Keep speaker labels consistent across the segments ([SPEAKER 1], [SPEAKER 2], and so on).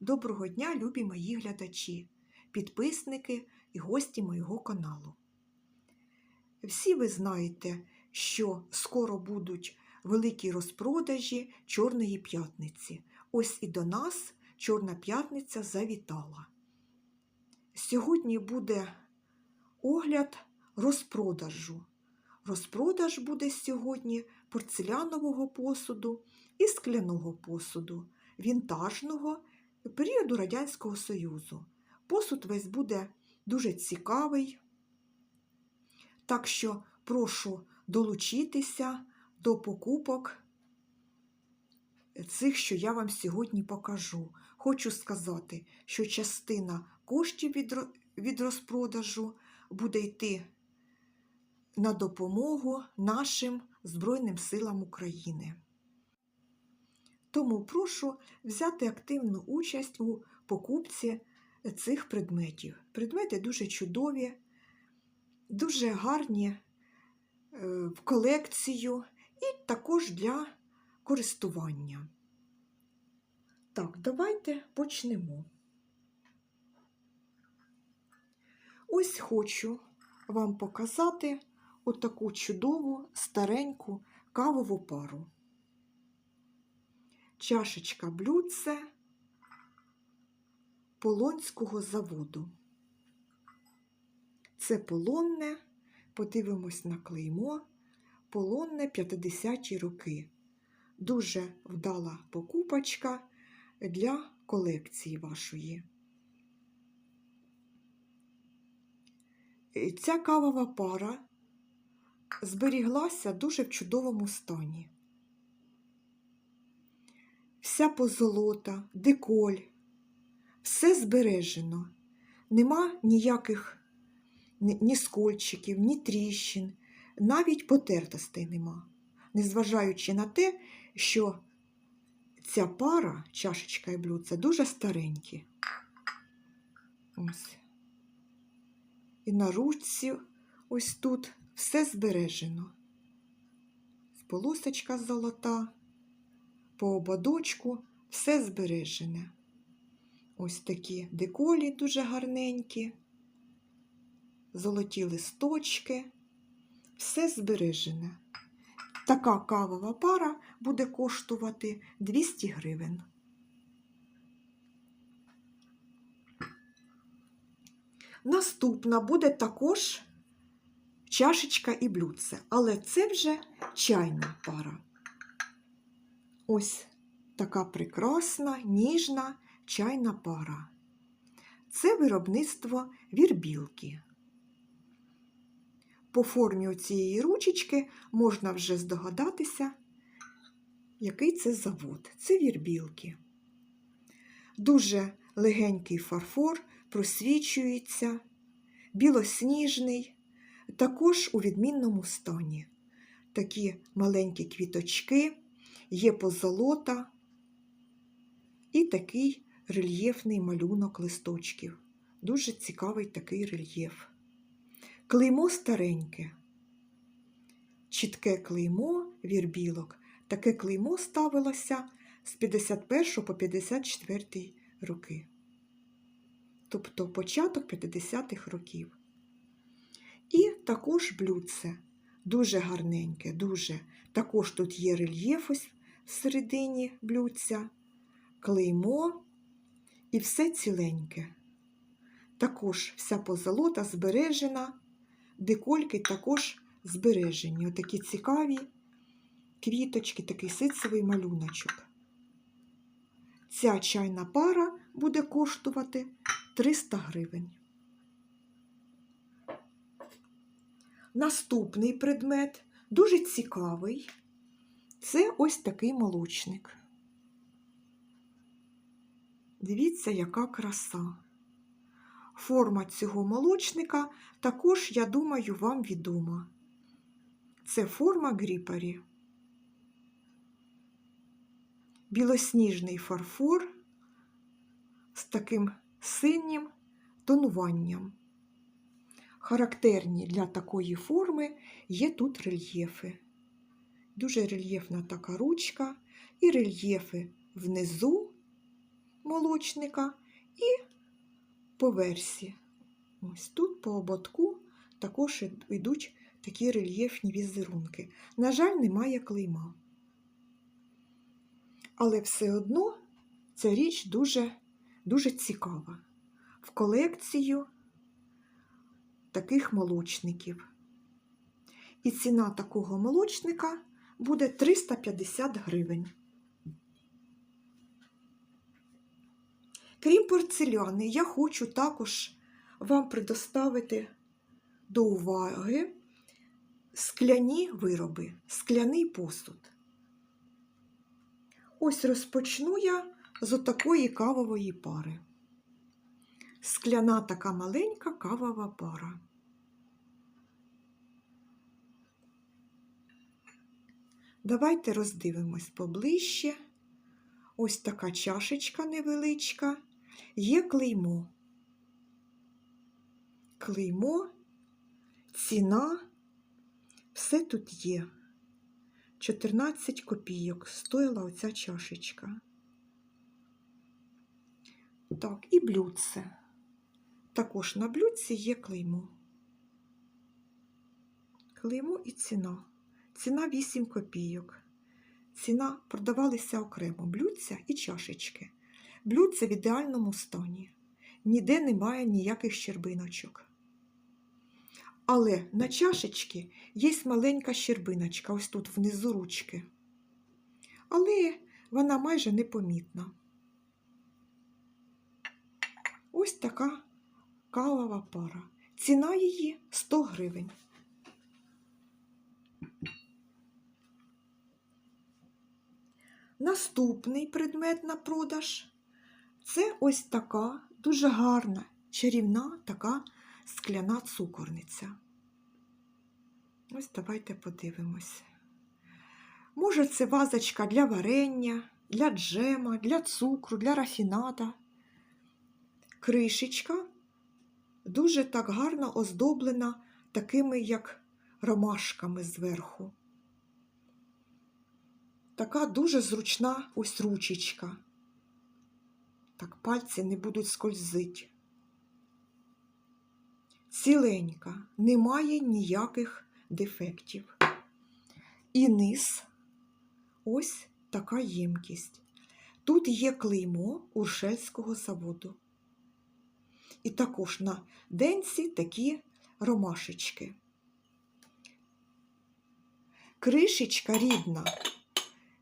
[SPEAKER 1] Доброго дня, любі мої глядачі, підписники і гості моєго каналу. Всі ви знаєте, що скоро будуть великі розпродажі Чорної п'ятниці. Ось і до нас Чорна п'ятниця завітала. Сьогодні буде огляд розпродажу. Розпродаж буде сьогодні порцелянового посуду і скляного посуду, вінтажного періоду Радянського Союзу. Посуд весь буде дуже цікавий. Так що прошу долучитися до покупок цих, що я вам сьогодні покажу. Хочу сказати, що частина коштів від, розпродажу буде йти на допомогу нашим Збройним силам України. Тому прошу взяти активну участь у покупці цих предметів. Предмети дуже чудові, дуже гарні е, в колекцію і також для користування. Так, давайте почнемо. Ось хочу вам показати отаку чудову стареньку кавову пару чашечка блюдце Полонського заводу. Це полонне, подивимось на клеймо, полонне 50-ті роки. Дуже вдала покупочка для колекції вашої. Ця кавова пара зберіглася дуже в чудовому стані вся позолота, деколь, все збережено. Нема ніяких ні, скольчиків, ні тріщин, навіть потертостей нема. Незважаючи на те, що ця пара, чашечка і блюдце, дуже старенькі. Ось. І на ручці ось тут все збережено. Полосочка золота по ободочку все збережене. Ось такі деколі дуже гарненькі, золоті листочки, все збережене. Така кавова пара буде коштувати 200 гривень. Наступна буде також чашечка і блюдце, але це вже чайна пара. Ось така прекрасна, ніжна чайна пара. Це виробництво вірбілки. По формі цієї ручечки можна вже здогадатися, який це завод. Це вірбілки. Дуже легенький фарфор просвічується, білосніжний, також у відмінному стані. Такі маленькі квіточки є позолота і такий рельєфний малюнок листочків. Дуже цікавий такий рельєф. Клеймо стареньке. Чітке клеймо вірбілок. Таке клеймо ставилося з 51 по 54 роки. Тобто початок 50-х років. І також блюдце. Дуже гарненьке, дуже. Також тут є рельєф ось всередині блюдця, клеймо і все ціленьке. Також вся позолота збережена, декольки також збережені. Отакі цікаві квіточки, такий ситцевий малюночок. Ця чайна пара буде коштувати 300 гривень. Наступний предмет дуже цікавий. Це ось такий молочник. Дивіться, яка краса. Форма цього молочника також, я думаю, вам відома. Це форма гріпарі. Білосніжний фарфор з таким синім тонуванням. Характерні для такої форми є тут рельєфи. Дуже рельєфна така ручка і рельєфи внизу молочника і по версі. Ось тут по ободку також йдуть такі рельєфні візерунки. На жаль, немає клейма. Але все одно ця річ дуже, дуже цікава. В колекцію таких молочників. І ціна такого молочника буде 350 гривень. Крім порцеляни, я хочу також вам предоставити до уваги скляні вироби, скляний посуд. Ось розпочну я з отакої кавової пари. Скляна така маленька кавова пара. Давайте роздивимось поближче. Ось така чашечка невеличка, є клеймо. Клеймо, ціна, все тут є. 14 копійок стоїла оця чашечка. Так, і блюдце. Також на блюдці є клеймо. Клеймо і ціна. Ціна 8 копійок. Ціна продавалися окремо блюдця і чашечки. Блюдце в ідеальному стані. Ніде немає ніяких щербиночок. Але на чашечки є маленька щербиночка, ось тут внизу ручки. Але вона майже непомітна. Ось така кавова пара. Ціна її 100 гривень. Наступний предмет на продаж це ось така дуже гарна, чарівна така скляна цукорниця. Ось давайте подивимося. Може, це вазочка для варення, для джема, для цукру, для рафіната. Кришечка дуже так гарно оздоблена такими, як ромашками зверху. Така дуже зручна ось ручечка. Так пальці не будуть скользить. Ціленька, немає ніяких дефектів. І низ ось така ємкість. Тут є клеймо Уршельського заводу. І також на денці такі ромашечки. Кришечка рідна.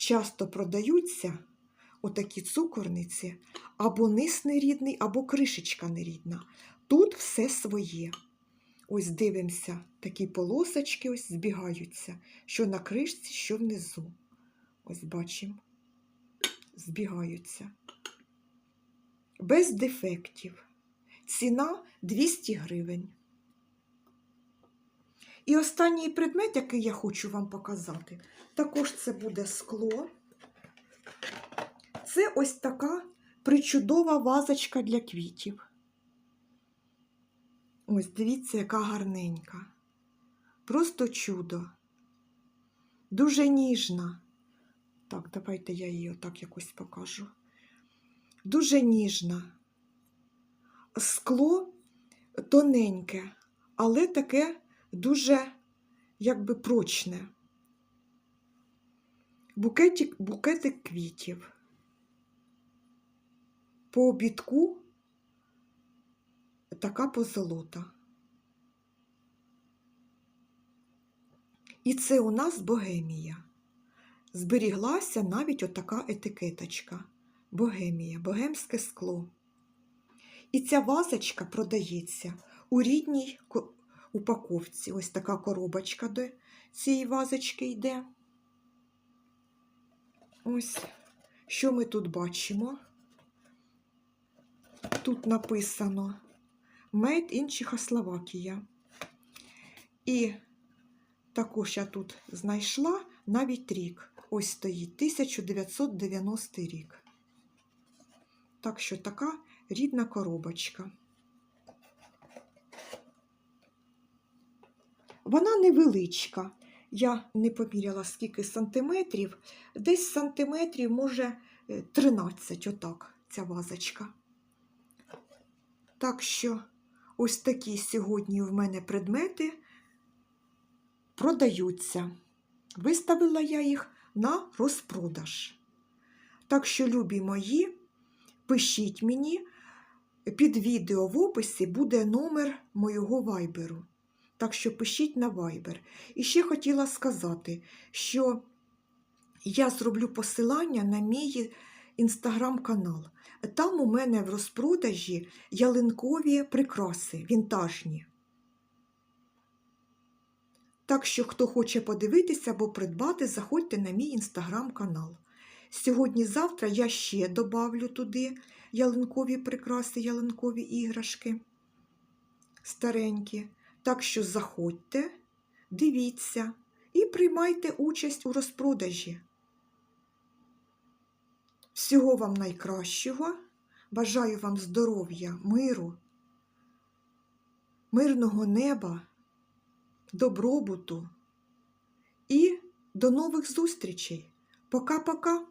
[SPEAKER 1] Часто продаються отакі цукорниці, або низ нерідний, або кришечка нерідна. Тут все своє. Ось дивимося, такі полосочки ось збігаються, що на кришці, що внизу. Ось бачимо, збігаються. Без дефектів. Ціна 200 гривень. І останній предмет, який я хочу вам показати, також це буде скло. Це ось така причудова вазочка для квітів. Ось дивіться, яка гарненька. Просто чудо. Дуже ніжна. Так, давайте я її отак якось покажу. Дуже ніжна. Скло тоненьке, але таке дуже якби прочне. Букетик, букетик квітів. По обідку така позолота. І це у нас богемія. Зберіглася навіть отака етикеточка. Богемія, богемське скло. І ця вазочка продається у рідній упаковці. Ось така коробочка до цієї вазочки йде. Ось, що ми тут бачимо? Тут написано Made in Чехословакія. І також я тут знайшла навіть рік. Ось стоїть 1990 рік. Так що така рідна коробочка. Вона невеличка. Я не поміряла скільки сантиметрів. Десь сантиметрів, може, е, 13 отак. ця вазочка. Так що ось такі сьогодні в мене предмети продаються. Виставила я їх на розпродаж. Так що, любі мої, пишіть мені, під відео в описі буде номер моєго вайберу. Так що пишіть на вайбер. І ще хотіла сказати, що я зроблю посилання на мій інстаграм-канал. Там у мене в розпродажі ялинкові прикраси, вінтажні. Так що, хто хоче подивитися або придбати, заходьте на мій інстаграм-канал. Сьогодні-завтра я ще добавлю туди ялинкові прикраси, ялинкові іграшки старенькі. Так що заходьте, дивіться і приймайте участь у розпродажі. Всього вам найкращого. Бажаю вам здоров'я, миру, мирного неба, добробуту і до нових зустрічей. Пока-пока!